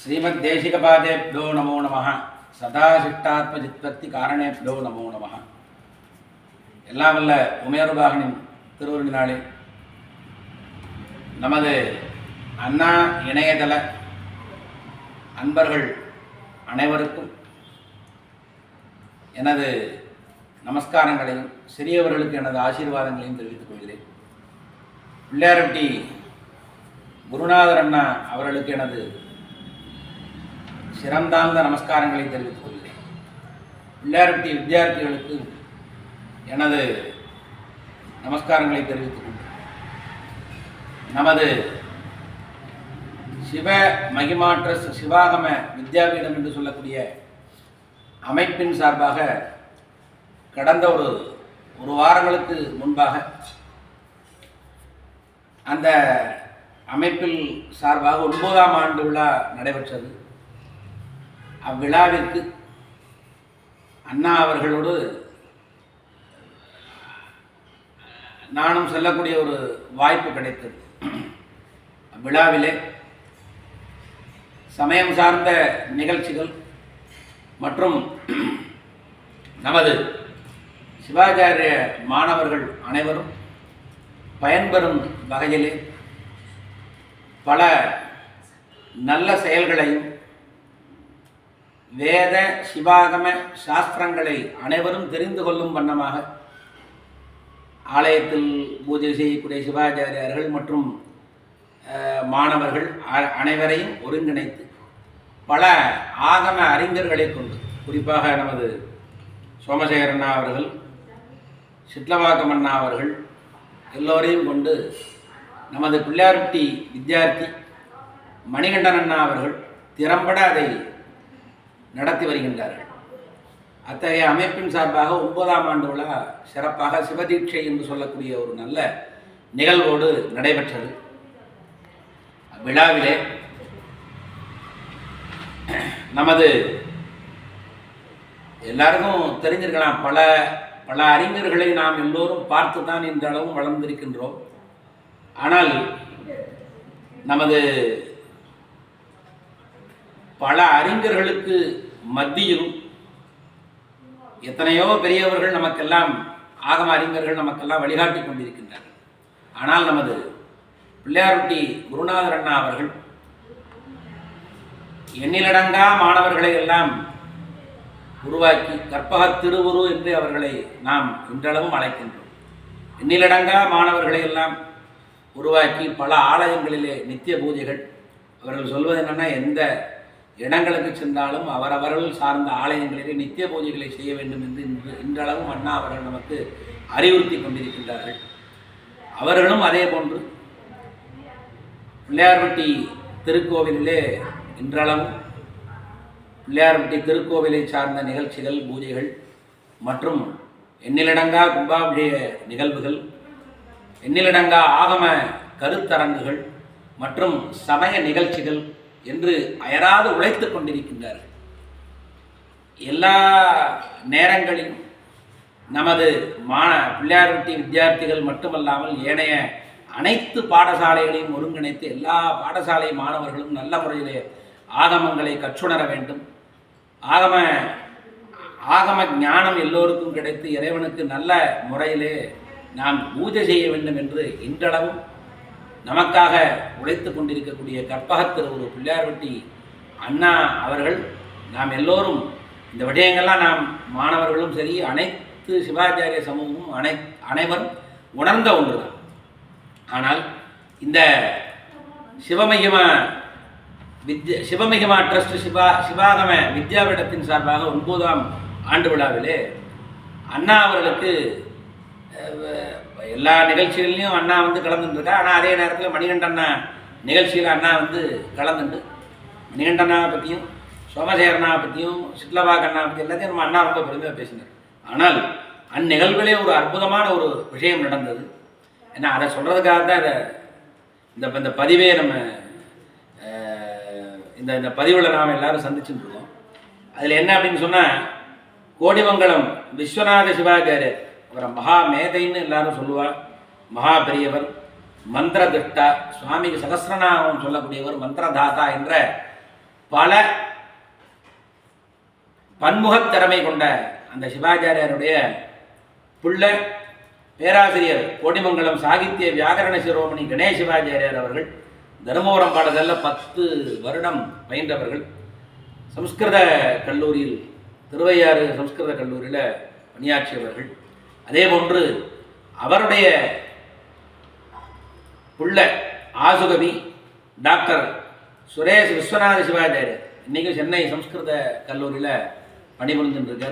ஸ்ரீமத் தேசிக ஸ்ரீமத்தேசிகபாதேபியோ நமோ நம சதாசிஷ்டாத்மஜித்வத்தி காரணேபியோ நமோ நம எல்லாம் வல்ல உமேருபாகனின் திருவுருளினாலே. நமது அண்ணா இணையதள அன்பர்கள் அனைவருக்கும் எனது நமஸ்காரங்களையும் சிறியவர்களுக்கு எனது ஆசீர்வாதங்களையும் தெரிவித்துக் கொள்கிறேன். பிள்ளையாரட்டி குருநாதர் அண்ணா அவர்களுக்கு எனது சிறந்தார்ந்த நமஸ்காரங்களை தெரிவித்துக் கொள்கிறேன். பிள்ளையார்பட்டி வித்தியார்த்திகளுக்கு எனது நமஸ்காரங்களை தெரிவித்துக் கொள்கிறேன். நமது சிவ மகிமா ட்ரஸ்ட் சிவாகம வித்யாபீடம் என்று சொல்லக்கூடிய அமைப்பின் சார்பாக கடந்த ஒரு ஒரு வாரங்களுக்கு முன்பாக அந்த அமைப்பில் சார்பாக ஒன்பதாம் ஆண்டு விழா நடைபெற்றது. அவ்விழாவிற்கு அண்ணா அவர்களோடு நானும் செல்லக்கூடிய ஒரு வாய்ப்பு கிடைத்தது. விழாவிலே சமயம் சார்ந்த நிகழ்ச்சிகள் மற்றும் நமது சிவாச்சாரிய மாணவர்கள் அனைவரும் பயன்பெறும் வகையிலே பல நல்ல செயல்களையும் வேத சிவாகம சாஸ்திரங்களை அனைவரும் தெரிந்து கொள்ளும் வண்ணமாக ஆலயத்தில் பூஜை செய்யக்கூடிய சிவாச்சாரியார்கள் மற்றும் மாணவர்கள் அ- அனைவரையும் ஒருங்கிணைத்து பல ஆகம அறிஞர்களை கொண்டு குறிப்பாக நமது சோமசேகரண்ணா அவர்கள் சிட்லவாக்கம் அண்ணா அவர்கள் எல்லோரையும் கொண்டு நமது பிள்ளையார்பட்டி வித்யார்த்தி மணிகண்டன் அண்ணா அவர்கள் திறம்பட அதை நடத்தி வருகின்றார்கள். அத்தகைய அமைப்பின் சார்பாக ஒன்பதாம் ஆண்டு விழா சிறப்பாக சிவதீட்சை என்று சொல்லக்கூடிய ஒரு நல்ல நிகழ்வோடு நடைபெற்றது. விழாவிலே நமது எல்லாருக்கும் தெரிஞ்சிருக்கலாம் பல பல அறிஞர்களை நாம் எல்லோரும் பார்த்து தான் இன்றளவும் வளர்ந்திருக்கின்றோம். ஆனால் நமது பல அறிஞர்களுக்கு மத்தியில் எத்தனையோ பெரியவர்கள் நமக்கெல்லாம் ஆகம அறிஞர்கள் நமக்கெல்லாம் வழிகாட்டி கொண்டிருக்கின்றார்கள் ஆனால் நமது பிள்ளையாருட்டி குருநாதர் அண்ணா அவர்கள் எண்ணிலடங்கா மாணவர்களை எல்லாம் உருவாக்கி கற்பக திருவுரு என்று அவர்களை நாம் இன்றளவும் அழைக்கின்றோம். எண்ணிலடங்கா மாணவர்களை எல்லாம் உருவாக்கி பல ஆலயங்களிலே நித்திய பூஜைகள். அவர்கள் சொல்வது என்னென்னா எந்த இடங்களுக்கு சென்றாலும் அவரவர்கள் சார்ந்த ஆலயங்களிலே நித்திய பூஜைகளை செய்ய வேண்டும் என்று இன்று இன்றளவும் அண்ணா அவர்கள் நமக்கு அறிவுறுத்தி கொண்டிருக்கின்றார்கள். அவர்களும் அதே போன்று பிள்ளையார்பட்டி திருக்கோவிலிலே இன்றளவும் பிள்ளையார்பட்டி திருக்கோவிலை சார்ந்த நிகழ்ச்சிகள் பூஜைகள் மற்றும் எண்ணிலடங்கா கும்பாபிஷேக நிகழ்வுகள் எண்ணிலடங்கா ஆகம கருத்தரங்குகள் மற்றும் சமய நிகழ்ச்சிகள் என்று அயராது உழைத்துக் கொண்டிருக்கின்றார்கள். எல்லா நேரங்களிலும் நமது மான பிள்ளையார்பட்டி வித்தியார்த்திகள் மட்டுமல்லாமல் ஏனைய அனைத்து பாடசாலைகளையும் ஒருங்கிணைத்து எல்லா பாடசாலை மாணவர்களும் நல்ல முறையிலே ஆகமங்களை கற்றுணர வேண்டும். ஆகம ஆகம ஞானம் எல்லோருக்கும் கிடைத்து இறைவனுக்கு நல்ல முறையிலே நாம் பூஜை செய்ய வேண்டும் என்று இன்றளவும் நமக்காக உழைத்து கொண்டிருக்கக்கூடிய கற்பகத்தில் ஒரு பிள்ளையார்பட்டி அண்ணா அவர்கள் நாம் எல்லோரும் இந்த விடயங்கள்லாம் நாம் மாணவர்களும் சரி அனைத்து சிவாச்சாரிய சமூகமும் அனை அனைவரும் உணர்ந்த ஒன்றுதான். ஆனால் இந்த சிவமகிம வித்ய சிவமகிமா ட்ரஸ்ட் சிவா சிவாகம வித்யாபீடத்தின் சார்பாக ஒன்பதாம் ஆண்டு விழாவிலே அண்ணா அவர்களுக்கு எல்லா நிகழ்ச்சிகள்லையும் அண்ணா வந்து கலந்துருக்கா ஆனால் அதே நேரத்தில் மணிகண்டண்ணா அண்ணா நிகழ்ச்சியில் அண்ணா வந்து கலந்துண்டு. மணிகண்டண்ணாவை பற்றியும் சோமசேகரனாவை பற்றியும் சிட்லபாக் அண்ணா பற்றி எல்லாத்தையும் நம்ம அண்ணா ரொம்ப பெருமையாக பேசினார். ஆனால் அந்நிகழ்விலே ஒரு அற்புதமான ஒரு விஷயம் நடந்தது. ஏன்னா அதை சொல்கிறதுக்காக தான் இதை இந்த இந்த பதிவே நம்ம இந்த இந்த பதிவில் நாம் எல்லாரும் சந்திச்சுட்டு இருக்கோம். அதில் என்ன அப்படின்னு சொன்னால் கோடிமங்கலம் விஸ்வநாத சிவாச்சாரியர் அவரை மகா மேதைன்னு எல்லாரும் சொல்லுவார் மகா பெரியவர் மந்திர திட்டா சுவாமிக்கு சகசிரநாமம் சொல்லக்கூடியவர் மந்திரதாதா என்ற பல பன்முகத் திறமை கொண்ட அந்த சிவாச்சாரியருடைய புள்ள பேராசிரியர் கோடிமங்கலம் சாகித்ய வியாகரண சிரோமணி கணேஷ் சிவாச்சாரியார் அவர்கள் தருமபுரம் பாடலில் பத்து வருடம் பயின்றவர்கள். சம்ஸ்கிருத கல்லூரியில் திருவையாறு சம்ஸ்கிருத கல்லூரியில் பணியாற்றியவர்கள். அதே போன்று அவருடைய புள்ள ஆசுகவி டாக்டர் சுரேஷ் விஸ்வநாத சிவாச்சாரியர் இன்றைக்கும் சென்னை சம்ஸ்கிருத கல்லூரியில் பணிபுரிந்துட்டு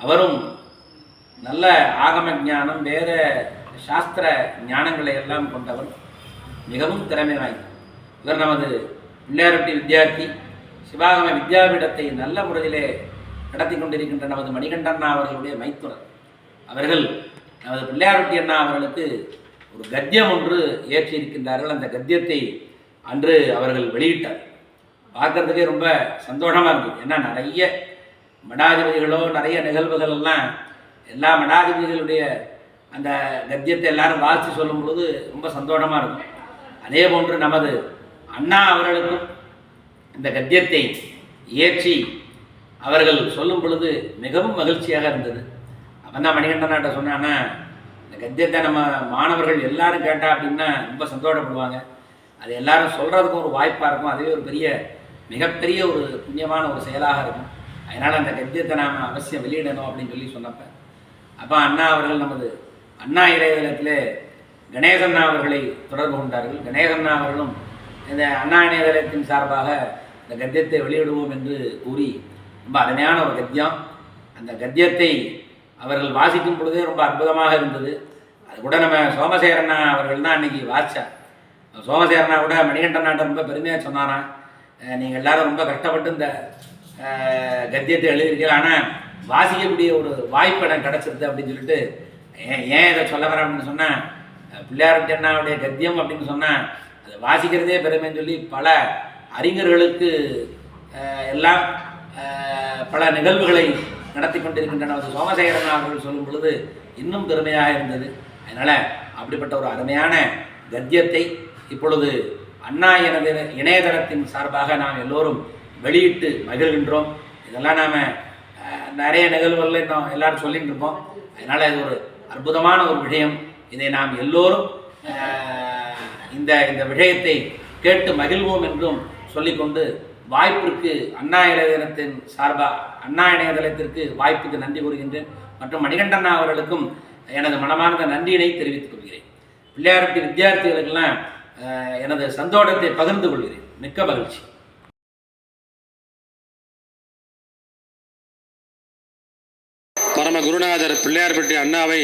அவரும் நல்ல ஆகம ஞானம் வேத சாஸ்திர ஞானங்களை எல்லாம் கொண்டவர். மிகவும் திறமை வாய்ந்தவர் இவர் நமது பிள்ளையாரட்டி வித்யார்த்தி. சிவாகம வித்யாபீடத்தை நல்ல முறையிலே நடத்தி கொண்டிருக்கின்ற நமது மணிகண்டண்ணா அவர்களுடைய மைத்துனர். அவர்கள் நமது பிள்ளையாரட்டி அண்ணா அவர்களுக்கு ஒரு கத்தியம் ஒன்று ஏற்றியிருக்கின்றார்கள். அந்த கத்தியத்தை அன்று அவர்கள் வெளியிட்டார். பார்க்கறதுக்கே ரொம்ப சந்தோஷமாக இருக்குது ஏன்னா நிறைய மடாதிபதிகளோ நிறைய நிகழ்வுகள் எல்லாம் எல்லா மடாதிபதிகளுடைய அந்த கத்தியத்தை எல்லாரும் வாசித்து சொல்லும் பொழுது ரொம்ப சந்தோஷமாக இருக்கும். அதே போன்று நமது அண்ணா அவர்களுக்கும் இந்த கத்தியத்தை இயற்றி அவர்கள் சொல்லும் பொழுது மிகவும் மகிழ்ச்சியாக இருந்தது. அவன் தான் மணிகண்டனாட்ட சொன்னான்னா இந்த கத்தியத்தை நம்ம மாணவர்கள் எல்லாரும் கேட்டா அப்படின்னா ரொம்ப சந்தோஷப்படுவாங்க. அது எல்லாரும் சொல்கிறதுக்கும் ஒரு வாய்ப்பாக இருக்கும். அதுவே ஒரு பெரிய மிகப்பெரிய ஒரு புண்ணியமான ஒரு செயலாக இருக்கும். அதனால் அந்த கத்தியத்தை நாம் அவசியம் வெளியிடணும் அப்படின்னு சொல்லி சொன்னப்ப அப்போ அண்ணா அவர்கள் நமது அண்ணா இணையதளத்திலே கணேசண்ணா அவர்களை தொடர்பு கொண்டார்கள். கணேசண்ணா அவர்களும் இந்த அண்ணா இணையதளத்தின் சார்பாக இந்த கத்தியத்தை வெளியிடுவோம் என்று கூறி ரொம்ப அருமையான ஒரு கத்தியம். அந்த கத்தியத்தை அவர்கள் வாசிக்கும் பொழுதே ரொம்ப அற்புதமாக இருந்தது. அது கூட நம்ம சோமசேரண்ணா அவர்கள் தான் அன்றைக்கி வாசிச்சார் சோமசேரனா கூட மணிகண்டனாட்ட ரொம்ப பெருமையாக சொன்னாராம் நீங்கள் எல்லாரும் ரொம்ப கஷ்டப்பட்டு இந்த கத்தியத்தை எழுதியிருக்கீங்க. ஆனால் வாசிக்கக்கூடிய ஒரு வாய்ப்பு எனக்கு கிடச்சிருது அப்படின்னு சொல்லிட்டு ஏன் ஏன் இதை சொல்ல வரேன் அப்படின்னு சொன்னால் பிள்ளையார்ட்டி அண்ணாவுடைய கத்தியம் அப்படின்னு சொன்னால் அதை வாசிக்கிறதே பெருமைன்னு சொல்லி பல அறிஞர்களுக்கு எல்லாம் பல நிகழ்வுகளை நடத்தி கொண்டிருக்கின்றன அது சோமசேகரன் அவர்கள் சொல்லும் பொழுது இன்னும் பெருமையாக இருந்தது. அதனால் அப்படிப்பட்ட ஒரு அருமையான கத்தியத்தை இப்பொழுது அண்ணா எனது இணையதளத்தின் சார்பாக நாம் எல்லோரும் வெளியிட்டு மகிழ்கின்றோம். இதெல்லாம் நாம் நிறைய நிகழ்வுகளில் இன்னும் எல்லாரும் சொல்லிட்டு இருப்போம் அதனால் இது ஒரு அற்புதமான ஒரு விஷயம் இதை நாம் எல்லோரும் இந்த இந்த விஷயத்தை கேட்டு மகிழ்வோம் என்றும் சொல்லிக்கொண்டு வாய்ப்பிற்கு அண்ணா இணையதளத்தின் சார்பாக அண்ணா இணையதளத்திற்கு வாய்ப்புக்கு நன்றி கூறுகின்றேன் மற்றும் மணிகண்டண்ணா அவர்களுக்கும் எனது மனமார்ந்த நன்றியினை தெரிவித்துக் கொள்கிறேன். பிள்ளையார்பட்டி வித்தியார்த்திகளுக்கெல்லாம் எனது சந்தோஷத்தை பகிர்ந்து கொள்கிறேன். மிக்க மகிழ்ச்சி. பரம குருநாதர் பிள்ளையார்பட்டி அண்ணாவை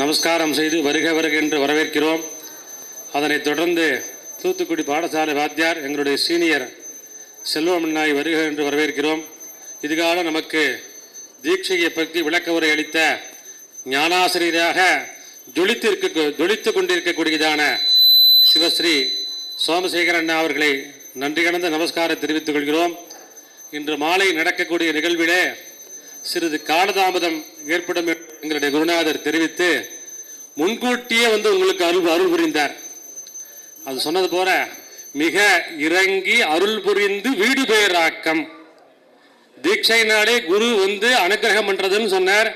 நமஸ்காரம் செய்து வருக வருக என்று வரவேற்கிறோம். அதனைத் தொடர்ந்து தூத்துக்குடி பாடசாலை வாத்தியார் எங்களுடைய சீனியர் செல்வமண்ணாய் வருக என்று வரவேற்கிறோம். இதுகால நமக்கு தீட்சையை பற்றி விளக்க உரை அளித்த ஞானாசிரியராக ஜொலித்திருக்க ஜொலித்து கொண்டிருக்கக்கூடியதான சிவஸ்ரீ சோமசேகர அண்ணா அவர்களை நன்றி கடந்த நமஸ்காரம் தெரிவித்துக் கொள்கிறோம். இன்று மாலை நடக்கக்கூடிய நிகழ்விலே சிறிது காலதாமதம் ஏற்படும் எங்களுடைய குருநாதர் தெரிவித்து முன்கூட்டியே வந்து உங்களுக்கு அருள் அருள் புரிந்தார். அது சொன்னது போல மிக இறங்கி அருள் புரிந்து வீடு பெயராக்கம். தீட்சை நாளே குரு வந்து அனுக்கிரகம் பண்றதுன்னு சொன்னார்.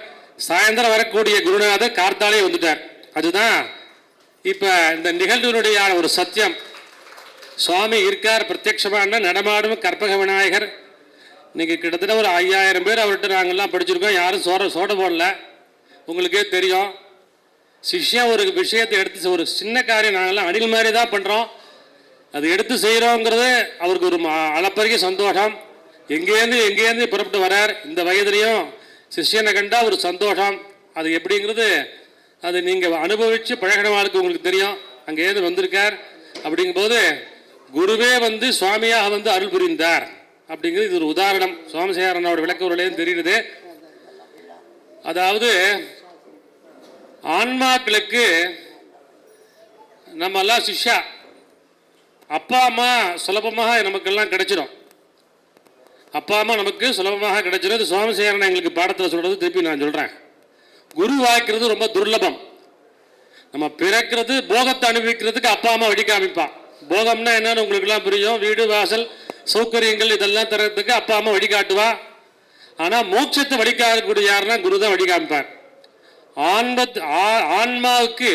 சாயந்தரம் வரக்கூடிய குருநாதர் கார்த்தாலே வந்துட்டார். அதுதான் இப்ப இந்த நிகழ்வினுடைய ஒரு சத்தியம். சுவாமி இருக்கார் பிரத்யட்சமான நடமாடும் கற்பக விநாயகர். இன்னைக்கு கிட்டத்தட்ட ஒரு ஐயாயிரம் பேர் அவர்கிட்ட நாங்கள்லாம் படிச்சிருக்கோம். யாரும் சோட சோட போடல. உங்களுக்கே தெரியும். சிஷ்யம் ஒரு விஷயத்தை எடுத்து ஒரு சின்ன காரியம் நாங்கள்லாம் அணில் மாதிரி தான் பண்ணுறோம் அது எடுத்து செய்கிறோங்கிறது அவருக்கு ஒரு ம- அளப்பரிய சந்தோஷம். எங்கேருந்து எங்கேருந்து புறப்பட்டு வரார் இந்த வயதுலையும் சிஷ்யனை கண்டால் ஒரு சந்தோஷம். அது எப்படிங்கிறது அது நீங்கள் அனுபவித்து பழகினவாளுக்கு உங்களுக்கு தெரியும். அங்கேருந்து வந்திருக்கார். அப்படிங்கும்போது குருவே வந்து சுவாமியாக வந்து அருள் புரிந்தார். அப்படிங்கிறது இது ஒரு உதாரணம். சோமசேகரனோட விளக்க உரையிலேயும் தெரியுது. அதாவது ஆன்மாக்களுக்கு நம்ம எல்லாம் சிஷ்யா. அப்பா அம்மா சுலபமாக நமக்கெல்லாம் கிடைச்சிடும் அப்பா அம்மா நமக்கு சுலபமாக கிடைச்சிடும் இது சோமசேகரன் எங்களுக்கு பாடத்தில் சொல்கிறது திருப்பி நான் சொல்கிறேன் குரு வாய்க்கிறது ரொம்ப துர்லபம். நம்ம பிறக்கிறது போகத்தை அனுபவிக்கிறதுக்கு அப்பா அம்மா வழி காமிப்பான். போகம்னா என்னன்னு உங்களுக்குலாம் புரியும். வீடு வாசல் சௌகரியங்கள் இதெல்லாம் தரத்துக்கு அப்பா அம்மா வழிகாட்டுவா ஆனால் மோட்சத்தை வழிகாட்டக்கூடிய யாருன்னா குரு தான் வழிகாமிப்பார் ஆன்மத் ஆ- ஆன்மாவுக்கு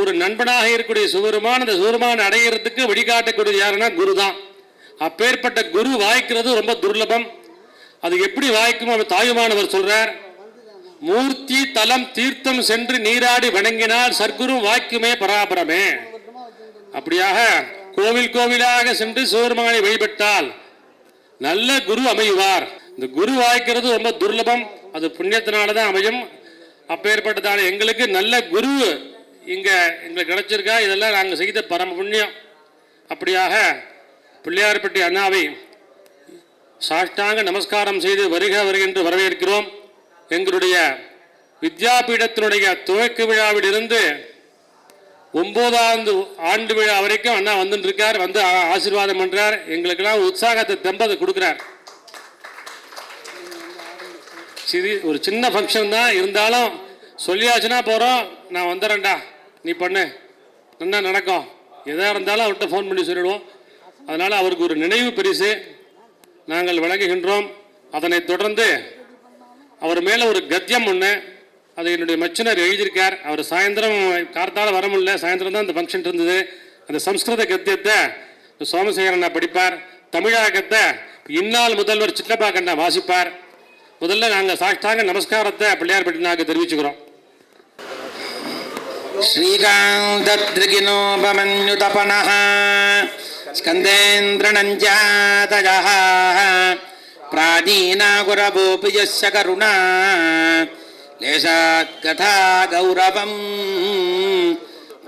ஒரு நண்பனாக இருக்கக்கூடிய சிவருமான் அந்த சிவருமான் அடையிறதுக்கு வழிகாட்டக்கூடிய யாருன்னா குரு தான். அப்பேற்பட்ட குரு வாய்க்கிறது ரொம்ப துர்லபம். அது எப்படி வாய்க்கும் அவர் தாயுமானவர் சொல்றார் மூர்த்தி தலம் தீர்த்தம் சென்று நீராடி வணங்கினால் சர்க்குரு வாய்க்குமே பராபரமே. அப்படியாக கோவில் கோவிலாக சென்று சிவருமானை வழிபட்டால் நல்ல குரு அமைவார் இந்த குரு வாய்க்கிறது ரொம்ப துர்லபம். அது புண்ணியத்தினால தான் அமையும். அப்பேற்பட்டதான எங்களுக்கு நல்ல குரு இங்கே எங்களுக்கு கிடச்சிருக்கா இதெல்லாம் நாங்கள் செய்த பரம புண்ணியம். அப்படியாக பிள்ளையார்பட்டி அண்ணாவை சாஷ்டாங்க நமஸ்காரம் செய்து வருக வருகின்ற வரவேற்கிறோம். எங்களுடைய வித்யாபீடத்தினுடைய துவக்க விழாவிலிருந்து ஒன்பதாவது ஆண்டு விழா வரைக்கும் அண்ணா வந்துட்டு இருக்கார் வந்து ஆசீர்வாதம் பண்ணுறார் எங்களுக்கெல்லாம் உற்சாகத்தை தெம்பதை கொடுக்குறார். சரி ஒரு சின்ன ஃபங்க்ஷன் தான். இருந்தாலும் சொல்லியாச்சுன்னா போகிறோம் நான் வந்துடுறேன்டா நீ பண்ணு. என்ன நடக்கும்? எதாக இருந்தாலும் அவர்கிட்ட ஃபோன் பண்ணி சொல்லிடுவோம். அதனால் அவருக்கு ஒரு நினைவு பரிசு. நாங்கள் வழங்குகின்றோம். அதனை தொடர்ந்து அவர் மேலே ஒரு கத்தியம் ஒன்று அது என்னுடைய மச்சினர் எழுதியிருக்கார். அவர் சாயந்தரம் கார்த்தால வர முடியல. சாயந்தரம் தான் அந்த ஃபங்க்ஷன் இருந்தது. அந்த சம்ஸ்கிருத கத்தியத்தை சோமசேகரண்ணா படிப்பார். தமிழாக்கத்தை இந்நாள் முதல்வர் சிற்றப்பா கண்ணா வாசிப்பார். முதல்ல நாங்கள் சாஷ்டாங்க நமஸ்காரத்தை பிள்ளையார் பட்டினாக்கு தெரிவிச்சுக்கிறோம். श्रीकान्तद्रिगिनोपमन्युतपनः स्कन्देन्द्रनञ्जातयः प्राचीनागुरवोऽपि यस्य करुणा लेशात्कथा गौरवम्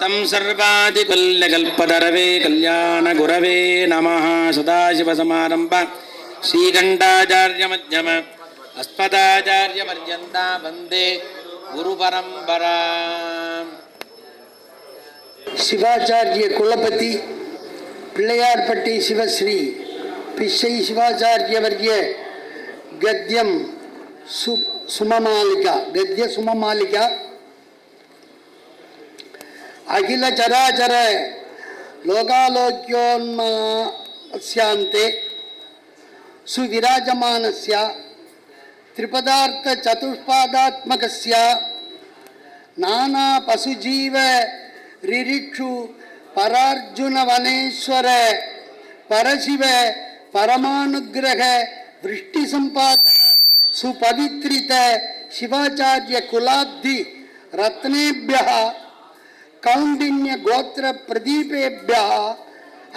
तं सर्वादिकुल्यकल्पतरवे कल्याणगुरवे नमः सदाशिवसमारम्भ श्रीकण्ठाचार्यमध्यम अस्मदाचार्यपर्यन्ता वन्दे गुरुपरम्परा சிவாச்சாரிய குலபதி பிள்ளையார்பட்டி சிவஸ்ரீ பிச்சை சிவாச்சாரியவர்ய கத்யம் சு சுமமாலிகா கத்ய சுமமாலிகா அகில சராச்சர லோகாலோக்கியோன்மாஸ்யாந்தே சுவிராஜமானஸ்ய त्रिपदार्थ चतुष्पादात्मकस्य नाना पशुजीव रिरिक्षु परार्जुन वनेश्वर परशिव परमानुग्रह वृष्टि संपाद सुपवित्रित शिवाचार्य कुलाब्धि रत्नेभ्यः कौंडिन्य गोत्र प्रदीपेभ्यः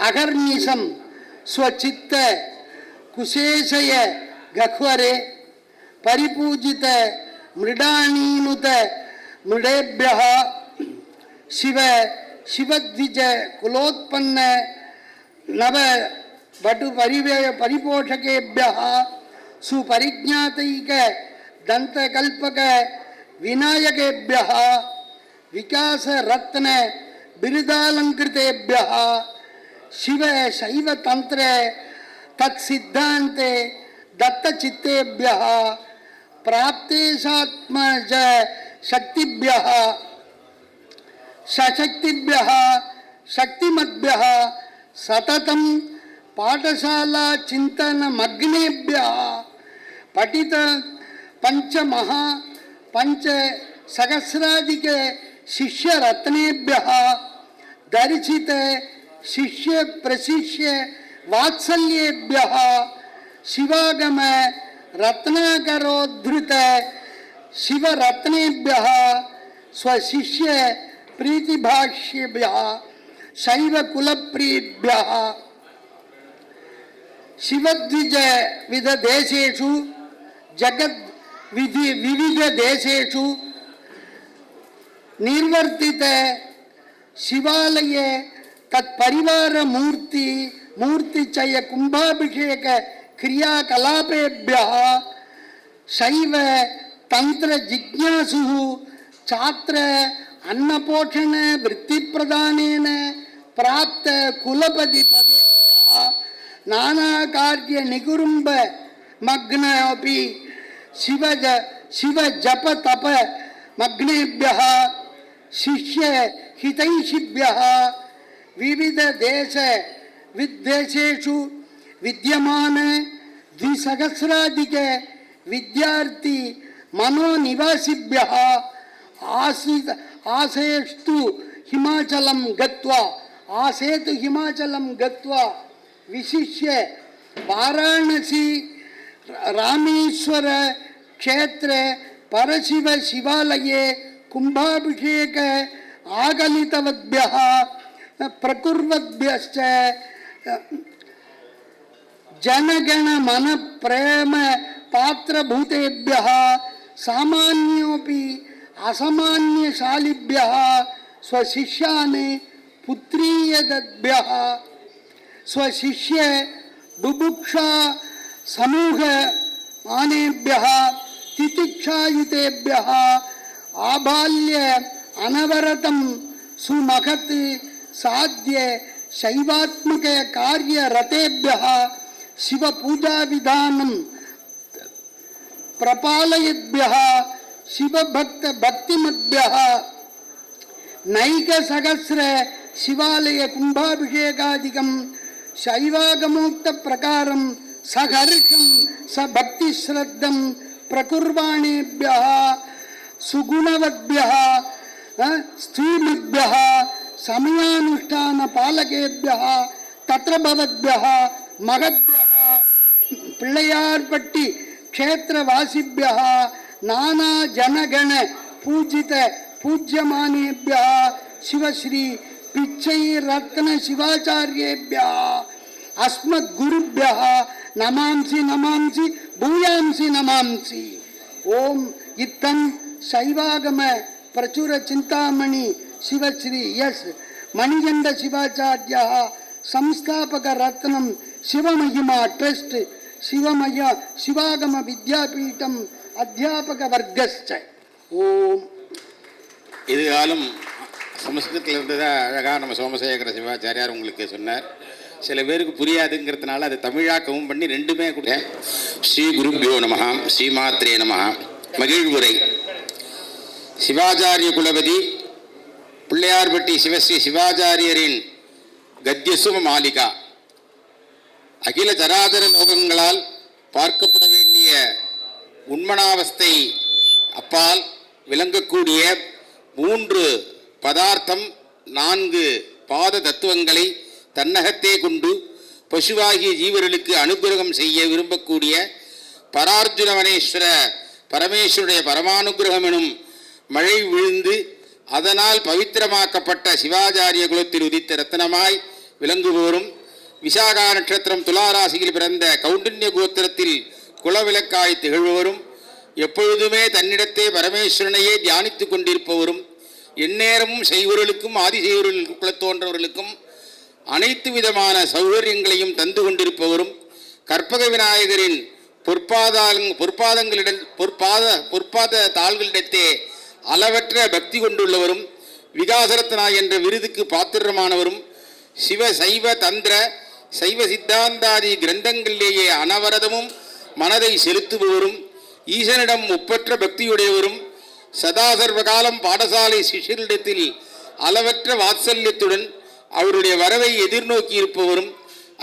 अहर्निशं स्वचित्त कुशेषय गह्वरे परिपूजित मृडानीनुत मृडेभ्यः शिव शिवद्विजय कुलोत्पन्न, नव बटु परिव्यय परिपोषकेभ्य, सुपरिज्ञातैक दंतकल्पक विनायकेभ्य विकास रत्न बिरदालंकृतेभ्य शिव शैव तंत्र तत्सिद्धांते दत्तचित्तेभ्य प्राप्तेशात्मज शक्तिभ्य सशक्तिभ्य, शक्तिमद्भ्य सततम पाठशाला चिंतन पठित पंच महा पंच सहस्राधिक शिष्य दर्शित शिष्य प्रशिष्य वात्सल्येभ्य, शिवागम रत्नाकरोद्धृत शिवरत्नेभ्य, स्वशिष्य प्रीतिभाष्यभ्य शैव कुलप्रीभ्य शिवद्विज विध जगद विधि विविध देशेषु निर्वर्तित शिवालय तत्परिवार मूर्ति मूर्तिचय कुंभाभिषेक क्रियाकलापेभ्य शैव तंत्र जिज्ञासु छात्र अन्नपोषण, वृत्तिप्रदानेन प्राप्त कुलपति पद नाना कार्य निगुरुंब मग्न अभी शिव शिव जप तप मग्नेभ्य शिष्य हितैषिभ्य विविध देश विविधदेशविद्देशेषु विद्यमान द्विसहस्राधिक विद्यार्थी मनोनिवासीभ्य। आश्रित आसेस्तु हिमाचलं गत्वा, आसेतु हिमाचलं गत्वा विशिष्य वाराणसी रामेश्वर क्षेत्रे परशिव शिवालये कुम्भाभिषेक आगलितवद्भ्यः प्रकुर्वद्भ्यश्च जनगण मन प्रेम पात्रभूतेभ्यः असमान्य शालिभ्य स्वशिष्या पुत्रीय दभ्य स्वशिष्य बुभुक्षा समूह आनेभ्य तितिक्षायुतेभ्य, आबाल्य अनवरत सुमहत साध्य शैवात्मक कार्यरतेभ्य शिवपूजा विधान प्रपालयेभ्य சிவபக்த பக்தி மத்யா நைக சகசிர சிவாலய கும்பாபிஷேகாதிகம். சைவாகமோக்த பிரகாரம் சகர்ஷம் ச பக்தி ஸ்ரத்தம் பிரகுர்வாணேபியா சுகுணவத்யா ஸ்ரீமத்யா சமயானுஷ்டான பாலகேபியா தத்ரபவத்யா மகத்யா பிள்ளையார்பட்டி க்ஷேத்திரவாசிபியா நானா ஜனகண பூஜித பூஜ்யமானேபியா சிவஸ்ரீ பிச்சை ரத்ன சிவாச்சாரியேபியா அஸ்மத் குருபியா நமாம்சி நமாம்சி பூயாம்சி நமாம்சி ஓம் இத்தன் சைவாகம பிரச்சுர சிந்தாமணி சிவஸ்ரீ எஸ் மணிகண்ட சிவாச்சாரியா சம்ஸ்தாபக ரத்னம் சிவமகிமா ட்ரஸ்ட் சிவமய சிவாகம வித்யாபீட்டம் அத்தியாபக வர்க்க ஓம். இதுகாலும் சமஸ்கிருதத்தில் இருந்ததாக அழகாக நம்ம சோமசேகர சிவாச்சாரியார் உங்களுக்கு சொன்னார். சில பேருக்கு புரியாதுங்கிறதுனால அதை தமிழாக்கவும் பண்ணி ரெண்டுமே கூட. ஸ்ரீ குருபியோ ஸ்ரீ ஸ்ரீமாத்ரே நமகா மகிழ்வுரை. சிவாச்சாரிய குலபதி பிள்ளையார்பட்டி சிவஸ்ரீ சிவாச்சாரியரின் கத்தியசும மாளிகா. அகில தராதர லோகங்களால் பார்க்கப்பட வேண்டிய உண்மனாவஸ்தை அப்பால் விளங்கக்கூடிய மூன்று பதார்த்தம் நான்கு பாத தத்துவங்களை தன்னகத்தே கொண்டு பசுவாகிய ஜீவர்களுக்கு அனுகிரகம் செய்ய விரும்பக்கூடிய பரார்ஜுனவனேஸ்வர பரமேஸ்வருடைய பரமானுகிரகம் எனும் மழை விழுந்து அதனால் பவித்திரமாக்கப்பட்ட சிவாச்சாரிய குலத்தில் உதித்த ரத்னமாய் விளங்குவோரும் விசாகா நட்சத்திரம் துளாராசியில் பிறந்த கௌண்டன்ய கோத்திரத்தில் குலவிளக்காய் திகழ்வோரும் எப்பொழுதுமே தன்னிடத்தே பரமேஸ்வரனையே தியானித்து கொண்டிருப்பவரும் எந்நேரமும் செய்வர்களுக்கும் ஆதிசெய்வர்கள் குலத்தோன்றவர்களுக்கும் அனைத்து விதமான சௌகரியங்களையும் தந்து கொண்டிருப்பவரும் கற்பக விநாயகரின் பொற்பாதாங் பொற்பாதங்களிடம் பொற்பாத பொற்பாத தாள்களிடத்தே அளவற்ற பக்தி கொண்டுள்ளவரும் விகாசரத்னா என்ற விருதுக்கு பாத்திரமானவரும் சிவ சைவ தந்திர சைவ சித்தாந்தாதி கிரந்தங்களிலேயே அனவரதமும் மனதை செலுத்துபவரும் ஈசனிடம் ஒப்பற்ற பக்தியுடையவரும் சதா பாடசாலை சிஷியரிடத்தில் அளவற்ற வாத்சல்யத்துடன் அவருடைய வரவை எதிர்நோக்கி இருப்பவரும்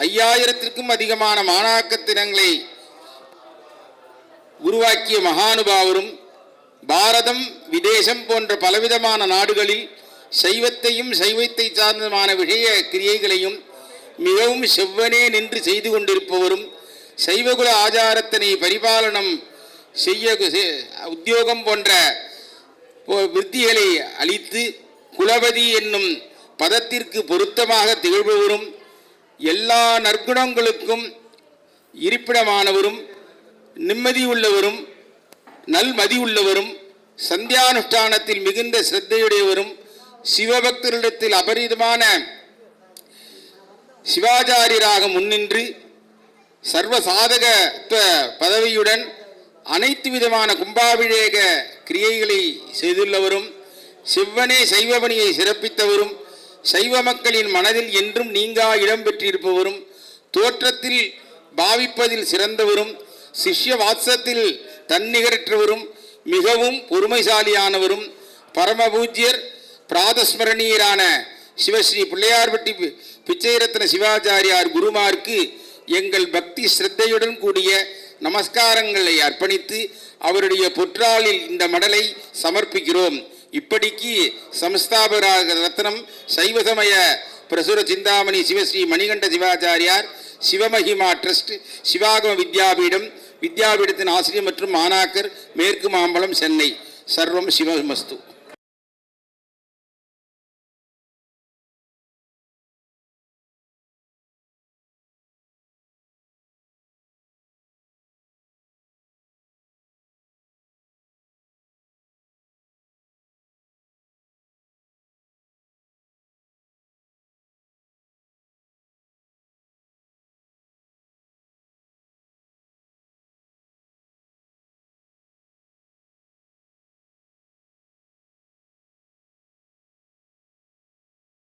ஐயாயிரத்திற்கும் அதிகமான மாணாக்கத்தினங்களை உருவாக்கிய மகானுபாவரும் பாரதம் விதேசம் போன்ற பலவிதமான நாடுகளில் சைவத்தையும் சைவத்தை சார்ந்தமான விஷய கிரியைகளையும் மிகவும் செவ்வனே நின்று செய்து கொண்டிருப்பவரும் சைவகுல ஆச்சாரத்தினை பரிபாலனம் செய்ய உத்தியோகம் போன்ற விருத்திகளை அளித்து குலபதி என்னும் பதத்திற்கு பொருத்தமாக திகழ்பவரும் எல்லா நற்குணங்களுக்கும் இருப்பிடமானவரும் நிம்மதியுள்ளவரும் நல்மதியுள்ளவரும் சந்தியானுஷ்டானத்தில் மிகுந்த சிரத்தையுடையவரும் சிவபக்தர்களிடத்தில் அபரிதமான சிவாச்சாரியராக முன்னின்று சர்வ சாதகத்துவ பதவியுடன் அனைத்து விதமான கும்பாபிஷேக கிரியைகளை செய்துள்ளவரும் சிவனே சைவபணியை சிறப்பித்தவரும் சைவ மக்களின் மனதில் என்றும் நீங்கா இடம் பெற்றிருப்பவரும் தோற்றத்தில் பாவிப்பதில் சிறந்தவரும் சிஷ்ய வாத்சத்தில் தன்னிகரற்றவரும் மிகவும் பொறுமைசாலியானவரும் பரமபூஜ்யர் பிராதஸ்மரணீயரான சிவஸ்ரீ பிள்ளையார்பட்டி பி- பிச்சைரத்ன சிவாச்சாரியார் குருமார்க்கு எங்கள் பக்தி சிரத்தையுடன் கூடிய நமஸ்காரங்களை அர்ப்பணித்து அவருடைய பொற்றாளில் இந்த மடலை சமர்ப்பிக்கிறோம். இப்படிக்கு சமஸ்தாபராக ரத்னம் சைவசமய பிரசுர சிந்தாமணி சிவஸ்ரீ மணிகண்ட சிவாச்சாரியார் சிவமகிமா ட்ரஸ்ட் சிவாகம வித்யாபீடம் வித்யாபீடத்தின் ஆசிரியர் மற்றும் மாணாக்கர் மேற்கு மாம்பலம் சென்னை. சர்வம் சிவமஸ்து.